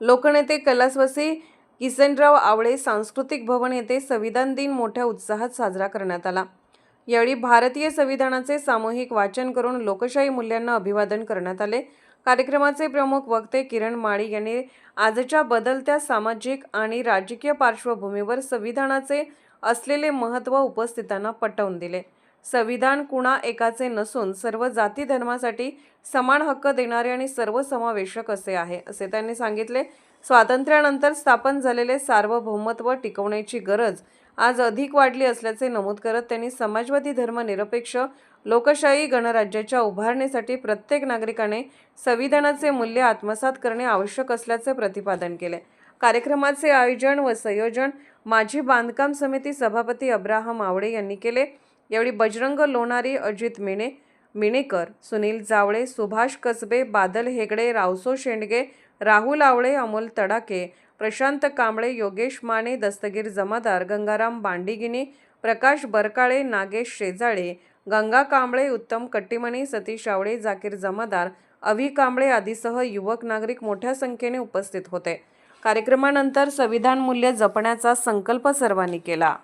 लोकनेते कैलासवासी किसनराव आवळे सांस्कृतिक भवन येथे संविधान दिन मोठ्या उत्साहात साजरा करण्यात आला. यावेळी भारतीय संविधानाचे सामूहिक वाचन करून लोकशाही मूल्यांना अभिवादन करण्यात आले. कार्यक्रमाचे प्रमुख वक्ते किरण माळी यांनी आजच्या बदलत्या सामाजिक आणि राजकीय पार्श्वभूमीवर संविधानाचे असलेले महत्त्व उपस्थितांना पटवून दिले. संविधान कुणा एकाचे नसून सर्व जाती धर्मासाठी समान हक्क देणारे आणि सर्वसमावेशक असे आहे असे त्यांनी सांगितले. स्वातंत्र्यानंतर स्थापन झालेले सार्वभौमत्व टिकवण्याची गरज आज अधिक वाढली असल्याचे नमूद करत त्यांनी समाजवादी धर्मनिरपेक्ष लोकशाही गणराज्याच्या उभारणीसाठी प्रत्येक नागरिकाने संविधानाचे मूल्य आत्मसात करणे आवश्यक असल्याचे प्रतिपादन केले. कार्यक्रमाचे आयोजन व संयोजन माजी बांधकाम समिती सभापती अब्राहम आवडे यांनी केले. यावेळी बजरंग लोणारी अजित मेणे मिणेकर सुनील जावळे सुभाष कसबे बादल हेगडे रावसो शेंडगे राहुल आवळे अमोल तडाके प्रशांत कांबळे योगेश माने दस्तगीर जमादार गंगाराम बांडिगिनी प्रकाश बरकाळे नागेश शेजाळे गंगा कांबळे उत्तम कट्टीमणी सतीश आवळे जाकीर जमादार अवी कांबळे आदीसह युवक नागरिक मोठ्या संख्येने उपस्थित होते. कार्यक्रमानंतर संविधान मूल्य जपण्याचा संकल्प सर्वांनी केला.